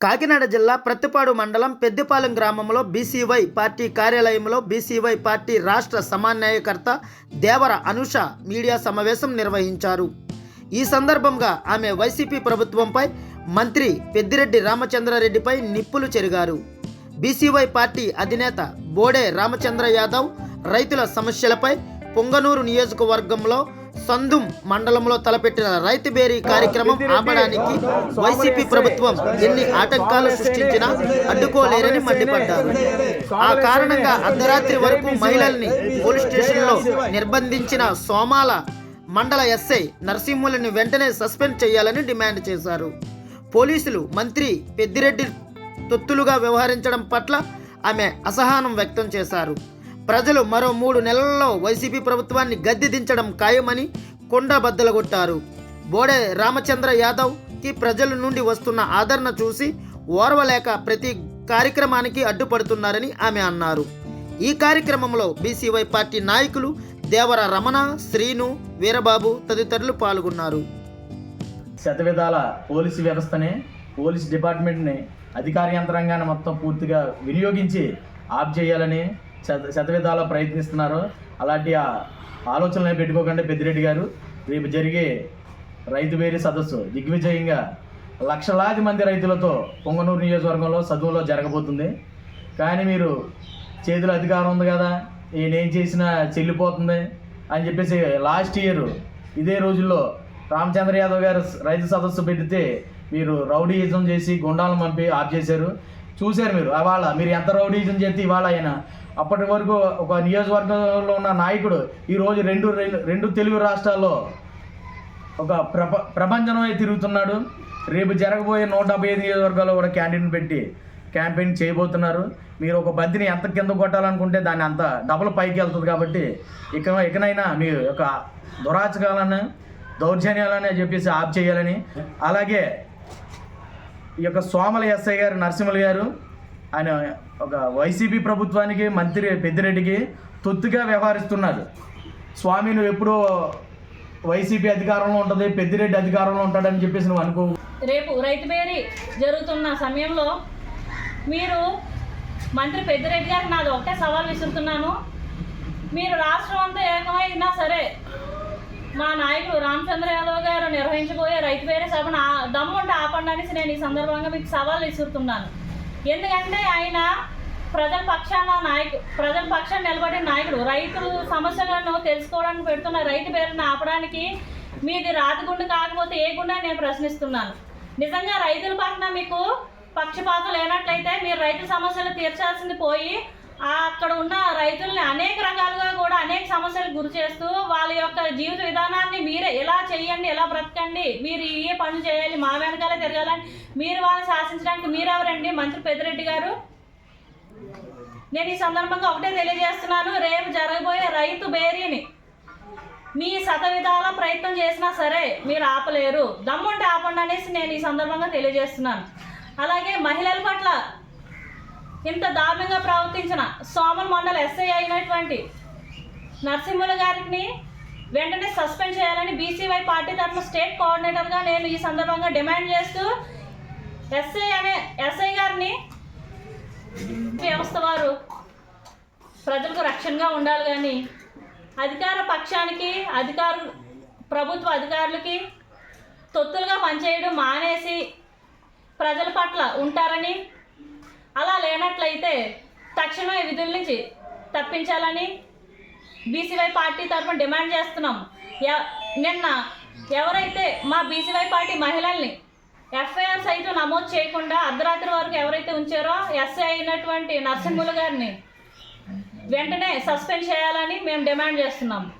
కాకినాడ జిల్లా ప్రత్తిపాడు మండలం పెద్దిపాలెం గ్రామంలో బీసీవై పార్టీ కార్యాలయంలో బీసీవై పార్టీ రాష్ట్ర సమన్వయకర్త దేవర అనుష మీడియా సమావేశం నిర్వహించారు. ఈ సందర్భంగా ఆమె వైసీపీ ప్రభుత్వంపై మంత్రి పెద్దిరెడ్డి రామచంద్రారెడ్డిపై నిప్పులు చెరిగారు. బీసీవై పార్టీ అధినేత బోడే రామచంద్ర యాదవ్ రైతుల సమస్యలపై పొంగనూరు నియోజకవర్గంలో సందుం మండలంలో తలపెట్టిన రైతు బేరీ కార్యక్రమం ఆపడానికి వైసీపీ ప్రభుత్వం ఎన్ని ఆటంకాలు సృష్టించినా అడ్డుకోలేరని మండిపడ్డారు. ఆ కారణంగా అర్ధరాత్రి వరకు మహిళల్ని పోలీస్ స్టేషన్లో నిర్బంధించిన సోమాల మండల ఎస్ఐ నరసింహులని వెంటనే సస్పెండ్ చేయాలని డిమాండ్ చేశారు. పోలీసులు మంత్రి పెద్దిరెడ్డి తొత్తులుగా వ్యవహరించడం పట్ల ఆమె అసహనం వ్యక్తం చేశారు. ప్రజలు మరో మూడు నెలల్లో వైసీపీ ప్రభుత్వాన్ని గద్దె దించడం ఖాయమని కొండ బద్దలగొట్టారు బోడే రామచంద్ర యాదవ్కి ప్రజల నుండి వస్తున్న ఆదరణ చూసి ఓర్వలేక ప్రతి కార్యక్రమానికి అడ్డుపడుతున్నారని ఆమె అన్నారు. ఈ కార్యక్రమంలో బీసీవై పార్టీ నాయకులు దేవర రమణ శ్రీను వీరబాబు తదితరులు పాల్గొన్నారు. శతవిధాల పోలీసు వ్యవస్థని పోలీస్ డిపార్ట్మెంట్ని అధికార యంత్రాంగాన్ని మొత్తం పూర్తిగా వినియోగించి ఆప్ చేయాలని శత శతవిధాల ప్రయత్నిస్తున్నారు. అలాంటి ఆలోచనలే ఆలోచనలు పెట్టుకోకుండా పెద్దిరెడ్డి గారు. రేపు జరిగే రైతు వేరి సదస్సు దిగ్విజయంగా లక్షలాది మంది రైతులతో పొంగనూరు నియోజకవర్గంలో చదువులో జరగబోతుంది. కానీ మీరు చేతిలో అధికారం ఉంది కదా నేనేం చేసినా చెల్లిపోతుంది అని చెప్పేసి లాస్ట్ ఇయర్ ఇదే రోజుల్లో రామచంద్ర యాదవ్ గారు రైతు సదస్సు పెడితే మీరు రౌడీయిజం చేసి గుండాలను పంపి ఆఫ్ చేశారు. చూశారు మీరు. అవాళ మీరు ఎంత రౌడీజం చేస్తే ఇవాళ ఆయన. అప్పటి వరకు ఒక నియోజకవర్గంలో ఉన్న నాయకుడు ఈరోజు రెండు రెండు రెండు తెలుగు రాష్ట్రాల్లో ఒక ప్రప ప్రపంచమే తిరుగుతున్నాడు. రేపు జరగబోయే నూట డెబ్బై ఐదు నియోజకవర్గాల్లో కూడా క్యాంటీన్ పెట్టి క్యాంపెయిన్ చేయబోతున్నారు. మీరు ఒక బంతిని ఎంత కింద కొట్టాలనుకుంటే దాన్ని అంత డబుల్ పైకి వెళ్తుంది కాబట్టి ఇక ఇకనైనా మీ యొక్క దురాచకాలను దౌర్జన్యాలని చెప్పేసి ఆప్ చేయాలని. అలాగే ఈ యొక్క సోమల ఎస్ఐ గారు నరసింహులు గారు ఆయన ఒక వైసీపీ ప్రభుత్వానికి మంత్రి పెద్దిరెడ్డికి తొత్తుగా వ్యవహరిస్తున్నారు. స్వామి నువ్వు ఎప్పుడూ వైసీపీ అధికారంలో ఉంటుంది పెద్దిరెడ్డి అధికారంలో ఉంటాడని చెప్పేసి నువ్వు అనుకో. రేపు రైతు బేరీ జరుగుతున్న సమయంలో మీరు మంత్రి పెద్దిరెడ్డి గారికి నాది ఒకటే సవాల్ విసురుతున్నాను. మీరు రాష్ట్రం అంతా ఏకమైనా సరే మా నాయకుడు రామచంద్ర యాదవ్ గారు నిర్వహించబోయే రైతు పేరు సభను ఆ- దమ్ముంటే ఆపండి అనేసి నేను ఈ సందర్భంగా మీకు సవాల్ విసురుతున్నాను. ఎందుకంటే ఆయన ప్రజల పక్షాన నాయకు ప్రజల పక్షాన నిలబడిన నాయకుడు. రైతులు సమస్యలను తెలుసుకోవడానికి పెడుతున్న రైతు పేరును ఆపడానికి మీది రాతిగుండు కాకపోతే ఏ గుండా నేను ప్రశ్నిస్తున్నాను. నిజంగా రైతుల పక్కన మీకు పక్షపాతం లేనట్లయితే మీరు రైతు సమస్యలు తీర్చాల్సింది పోయి అక్కడ ఉన్న రైతుల్ని అనేక రకాలుగా కూడా అనేక సమస్యలకు గురి చేస్తూ వాళ్ళ యొక్క జీవిత విధానాన్ని మీరే ఎలా చేయండి ఎలా బ్రతకండి మీరు ఏ పనులు చేయాలి మా వెనకాలే తిరగాలని మీరు వాళ్ళని శాసించడానికి మీరెవరండి? మంత్రి పెద్దిరెడ్డి గారు. నేను ఈ సందర్భంగా ఒకటే తెలియజేస్తున్నాను రేపు జరగబోయే రైతు బేరీని మీ శత విధాల ప్రయత్నం చేసినా సరే మీరు ఆపలేరు. దమ్ముంటే ఆపండి అనేసి నేను ఈ సందర్భంగా తెలియజేస్తున్నాను. అలాగే మహిళల పట్ల ఇంత దారుణంగా ప్రవర్తించిన సోమన్ మండల ఎస్ఐ అయినటువంటి నరసింహుల గారిని వెంటనే సస్పెండ్ చేయాలని బీసీవై పార్టీ తరఫున స్టేట్ కోఆర్డినేటర్గా నేను ఈ సందర్భంగా డిమాండ్ చేస్తూ ఎస్ఐ అనే ఎస్ఐ గారిని వ్యవస్థ వారు ప్రజలకు రక్షణగా ఉండాలి కానీ అధికార పక్షానికి అధికారు ప్రభుత్వ అధికారులకి తొత్తులుగా పనిచేయడం మానేసి ప్రజల పట్ల ఉంటారని అలా లేనట్లయితే తక్షణమే విధుల నుంచి తప్పించాలని బీసీవై పార్టీ తరఫున డిమాండ్ చేస్తున్నాం. ఎ- నిన్న ఎవరైతే మా బీసీవై పార్టీ మహిళల్ని ఎఫ్ఐఆర్ సైతం నమోదు చేయకుండా అర్ధరాత్రి వరకు ఎవరైతే ఉంచారో ఎస్ఐ అయినటువంటి నర్సింహులు గారిని వెంటనే సస్పెండ్ చేయాలని మేము డిమాండ్ చేస్తున్నాం.